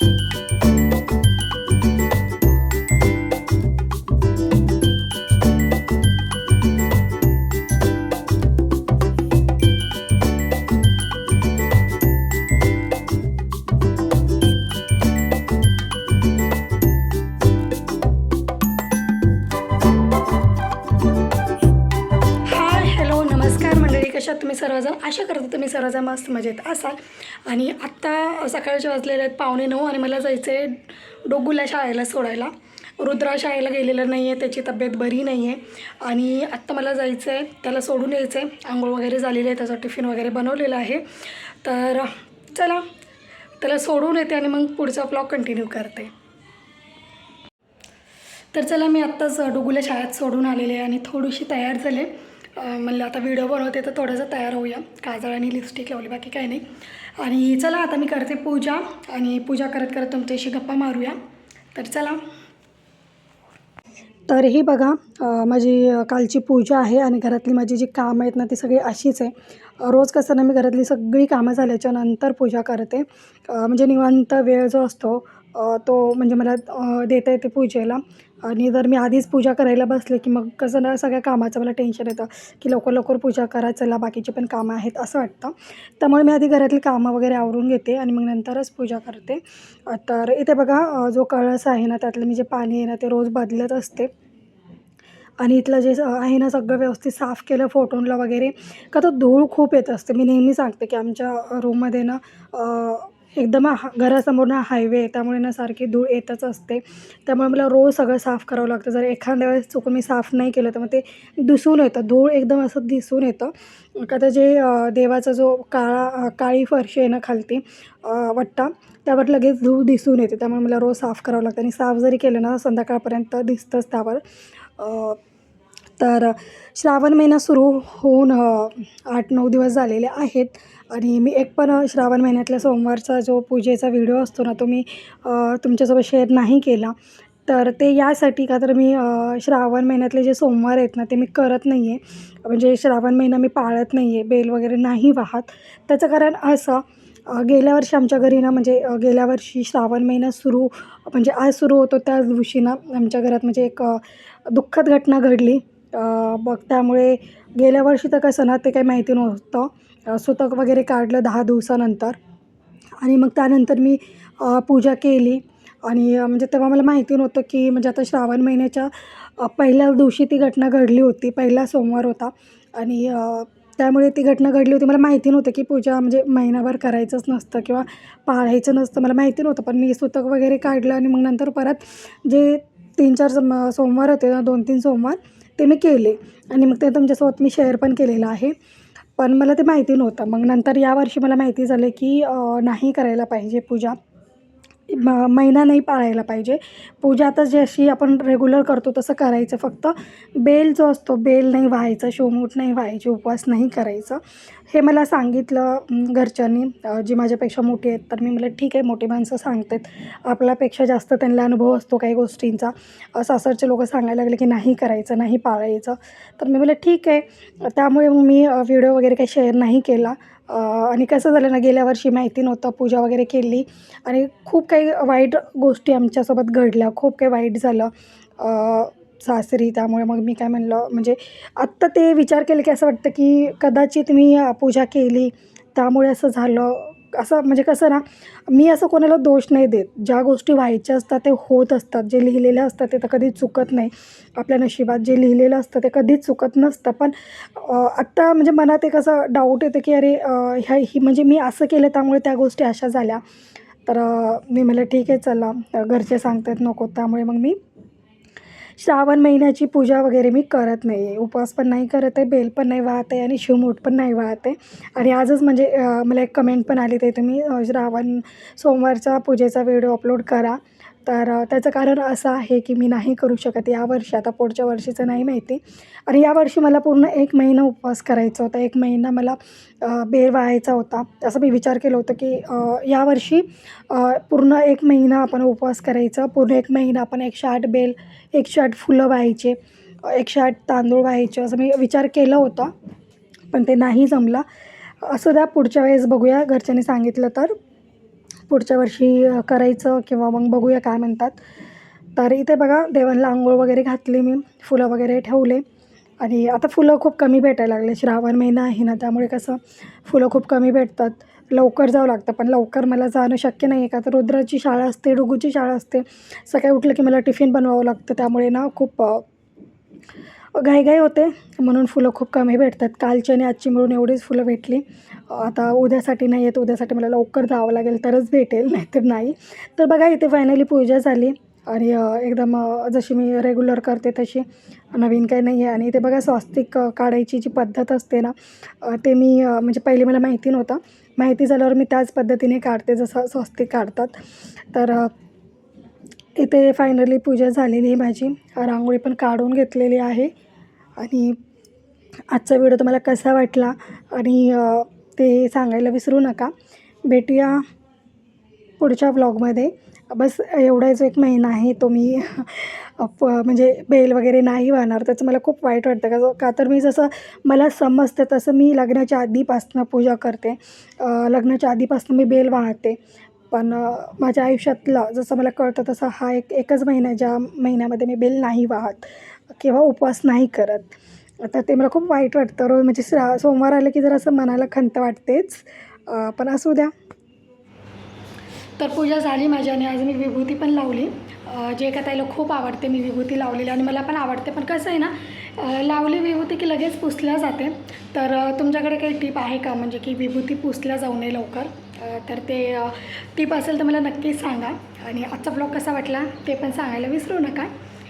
हाय आशा करते तुम्ही सर्वजण मस्त मजेत असाल. आणि आत्ता सकाळचे वाजलेले आहेत पावणे नऊ आणि मला जायचं आहे डोगूला शाळेला सोडायला. रुद्रा शाळेला गेलेलं नाही आहे त्याची तब्येत बरी नाही आहे आणि आत्ता मला जायचं आहे त्याला सोडून यायचं आहे. आंघोळ वगैरे झालेली आहे त्याचा टिफिन वगैरे बनवलेला आहे. तर चला त्याला सोडून येते आणि मग पुढचा ब्लॉग कंटिन्यू करते. तर चला मी आत्ताच डुगुल्या शाळेत सोडून आलेले आहे आणि थोडीशी तयार झाले. म्हणलं आता व्हिडिओ बनवते तर थोडंसं तयार होऊया. काजळ आणि लिपस्टिक लावली बाकी काही नाही. आणि चला आता मी करते पूजा आणि पूजा करत करत तुमच्याशी गप्पा मारूया. तर चला. तर ही बघा माझी कालची पूजा आहे आणि घरातली माझी जी कामं आहेत ना ती सगळी अशीच आहे. रोज कसं ना मी घरातली सगळी कामं झाल्याच्यानंतर पूजा करते. म्हणजे निवांत वेळ जो असतो तो म्हणजे मला देता येते पूजेला. आणि जर मी आधीच पूजा करायला बसले की मग कसं ना सगळ्या कामाचं मला टेन्शन येतं की लवकर लवकर पूजा करा चला बाकीचे पण कामं आहेत असं वाटतं. त्यामुळे मी आधी घरातली कामं वगैरे आवरून घेते आणि मग नंतरच पूजा करते. तर इथे बघा जो कळस आहे ना त्यातलं मी जे पाणी आहे ना ते रोज बदलत असते. आणि इथलं जे आहे ना सगळं व्यवस्थित साफ केलं फोटोनला वगैरे का तर धूळ खूप येत असते. मी नेहमी सांगते की आमच्या रूममध्ये ना एकदम हा घरासमोर ना हायवे आहे त्यामुळे ना सारखी धूळ येतच असते. त्यामुळे मला रोज सगळं साफ करावं लागतं. जर एखाद्या वेळेस चुकून मी साफ नाही केलं तर मग ते दिसून येतं. धूळ एकदम असं दिसून येतं. का तर जे देवाचा जो काळा काळी फरशी आहे ना खालती वट्टा त्यावर लगेच धूळ दिसून येते. त्यामुळे मला रोज साफ करावं लागतं. आणि साफ जरी केलं ना संध्याकाळपर्यंत दिसतंच त्यावर. तर श्रावण महिना सुरू होऊन आठ नऊ दिवस झालेले आहेत आणि मी एक पण श्रावण महिन्यातल्या सोमवारचा जो पूजेचा व्हिडिओ असतो ना तो मी तुमच्यासोबत शेअर नाही केला. तर ते यासाठी का तर मी श्रावण महिन्यातले जे सोमवार आहेत ना ते मी करत नाही आहे म्हणजे श्रावण महिना मी पाळत नाही आहे बेल वगैरे नाही वाहत. त्याचं कारण असं गेल्या वर्षी आमच्या घरी ना म्हणजे गेल्या वर्षी श्रावण महिना सुरू म्हणजे आज सुरू होतो त्याच दिवशी ना आमच्या घरात म्हणजे एक दुःखद घटना घडली. मग त्यामुळे गेल्या वर्षी तर कसं ना ते काही माहिती नव्हतं. सुतक वगैरे काढलं दहा दिवसानंतर. आणि मग त्यानंतर मी पूजा केली. आणि म्हणजे तेव्हा मला माहिती नव्हतं की म्हणजे आता श्रावण महिन्याच्या पहिल्या दिवशी ती घटना घडली होती. पहिला सोमवार होता. आणि त्यामुळे ती घटना घडली होती. मला माहिती नव्हतं की पूजा म्हणजे महिनाभर करायचंच नसतं किंवा पाळायचं नसतं. मला माहिती नव्हतं. पण मी सुतक वगैरे काढलं आणि मग नंतर परत जे तीन चार सोमवार होते ना दोन तीन सोमवार ते मी केले. आणि मग ते तुमच्यासोबत मी शेअर पण केलेलं आहे. पण मला ते माहिती नव्हतं. मग नंतर यावर्षी मला माहिती झालं की नाही करायला पाहिजे पूजा. म महिना नाही पाळायला पाहिजे. पूजा आता जशी आपण रेग्युलर करतो तसं करायचं फक्त. बेल जो असतो बेल नाही व्हायचं शोमूट नाही व्हायचे उपवास नाही करायचं. हे मला सांगितलं घरच्यांनी जी माझ्यापेक्षा मोठी आहेत तर मी म्हटलं ठीक आहे मोठी माणसं सांगतात. आपल्यापेक्षा जास्त त्यांना अनुभव असतो काही गोष्टींचा. सासरचे लोक सांगायला लागले की नाही करायचं नाही पाळायचं. तर मी म्हटलं ठीक आहे. त्यामुळे मग मी व्हिडिओ वगैरे काही शेअर नाही केला. आणि कसं झालं ना गेल्या वर्षी माहिती नव्हतं पूजा वगैरे केली. आणि खूप काही वाईट गोष्टी आमच्यासोबत घडल्या. खूप काही वाईट झालं. सासरी त्यामुळे मग मी काय म्हणलं म्हणजे आत्ता ते विचार केले की असं वाटतं की कदाचित मी पूजा केली त्यामुळे असं झालं. असं म्हणजे कसं ना मी असं कोणाला दोष नाही देत. ज्या गोष्टी व्हायच्या असतात ते होत असतात. जे लिहिलेलं असतं ते तर कधी चुकत नाही. आपल्या नशिबात जे लिहिलेलं असतं ते कधीच चुकत नसतं. पण आत्ता म्हणजे मनात एक असं डाऊट येतं की अरे ह्या ही म्हणजे मी असं केलं त्यामुळे त्या गोष्टी अशा झाल्या. तर मी म्हटलं ठीक आहे चला. घरचे सांगतात नको. त्यामुळे मग मी श्रावण महिन्याची पूजा वगैरे मी करत नाही आहे उपवास पण नाही करत आहे बेल पण नाही वाहत आहे आणि शिवमूठ पण नाही वाहत आहे. आणि आजच म्हणजे मला एक कमेंट पण आली ते तुम्ही श्रावण सोमवारचा पूजेचा व्हिडिओ अपलोड करा. तर त्याचं कारण असं आहे की मी नाही करू शकत यावर्षी आता पुढच्या वर्षीचं नाही माहिती. आणि यावर्षी मला पूर्ण एक महिना उपवास करायचा होता. एक महिना मला बेर बेल वाहायचा होता. असं मी विचार केलं होतं की यावर्षी पूर्ण एक महिना आपण उपवास करायचा. पूर्ण एक महिना आपण एकशे आठ बेल एकशे आठ फुलं व्हायचे. एकशे आठ तांदूळ व्हायचे. असं मी विचार केला होता. पण ते नाही जमलं. असं द्या पुढच्या वेळेस बघूया. घरच्यांनी सांगितलं तर. पुढच्या वर्षी करायचं किंवा मग बघूया काय म्हणतात. तर इथे बघा देवांना आंघोळ वगैरे घातली मी फुलं वगैरे ठेवले. आणि आता फुलं खूप कमी भेटायला लागले श्रावण महिना आहे ना त्यामुळे कसं फुलं खूप कमी भेटतात. लवकर जावं लागतं पण लवकर मला जाणं शक्य नाही आहे का तर रुद्राची शाळा असते डुगूची शाळा असते. सकाळी उठलं की मला टिफिन बनवावं लागतं त्यामुळे ना खूप घाईघाई होते. म्हणून फुलं खूप कमी भेटतात. कालची आणि आजची मिळून एवढीच फुलं भेटली. आता उद्यासाठी नाही आहेत उद्यासाठी मला लवकर जावं लागेल. तरच भेटेल नाहीतर नाही. तर बघा इथे फायनली पूजा झाली. आणि एकदम जशी मी रेग्युलर करते तशी. नवीन काही नाही आहे. आणि इथे बघा स्वास्तिक काढायची जी पद्धत असते ना ते मी म्हणजे पहिले मला माहिती नव्हतं. माहिती झाल्यावर मी त्याच पद्धतीने काढते जसं स्वस्तिक काढतात. तर इथे फायनली पूजा झालेली आहे माझी. रांगोळी पण काढून घेतलेली आहे. आणि आजचा व्हिडिओ तुम्हाला कसा वाटला आणि ते सांगायला विसरू नका. भेटूया पुढच्या ब्लॉगमध्ये बस एवढा जो एक महिना आहे तो मी म्हणजे बेल वगैरे नाही वाहणार त्याचं मला खूप वाईट वाटतं. का का तर मी जसं मला समजतं तसं मी लग्नाच्या आधीपासून पूजा करते. लग्नाच्या आधीपासून मी बेल वाहते. पण माझ्या आयुष्यातला जसं मला कळतं तसं हा एक एकच महिना ज्या महिन्यामध्ये मी बेल नाही वाहत. किंवा उपवास नाही करत. तर ते मला खूप वाईट वाटतं. रोज म्हणजे श्रा सोमवार आलं की जर असं मनाला खंत वाटतेच. पण असू द्या. तर पूजा झाली माझी आणि आज मी विभूती पण लावली. जे का ताईला खूप आवडते मी विभूती लावलेली आणि मला पण आवडते. पण कसं आहे ना लावली विभूती की लगेच पुसल्या जाते. तर तुमच्याकडे काही टीप आहे का? म्हणजे की विभूती पुसल्या जाऊ नये लवकर. तर ते टिप असेल तर मला नक्कीच सांगा. आणि आजचा ब्लॉग कसा वाटला ते पण सांगायला विसरू नका.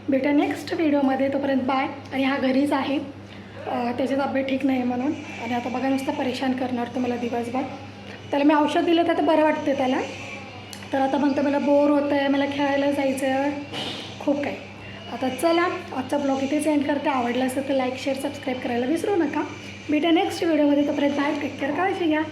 भेटा नेक्स्ट व्हिडिओमध्ये तोपर्यंत बाय आणि हा घरीच आहे. त्याची तब्येत ठीक नाही आहे म्हणून. आणि आता बघा नुसतं परेशान करणार तुम्हाला दिवसभर. त्याला मी औषध दिलं तर आता बरं वाटते त्याला. तर आता म्हणतो मला बोर होतं आहे मला खेळायला जायचं आहे खूप काही आता चला आजचा ब्लॉग इथेच एंड करते. आवडला असेल तर लाईक शेअर सबस्क्राईब करायला विसरू नका. भेटा नेक्स्ट व्हिडिओमध्ये तोपर्यंत बाय टेक केअर काळजी घ्या.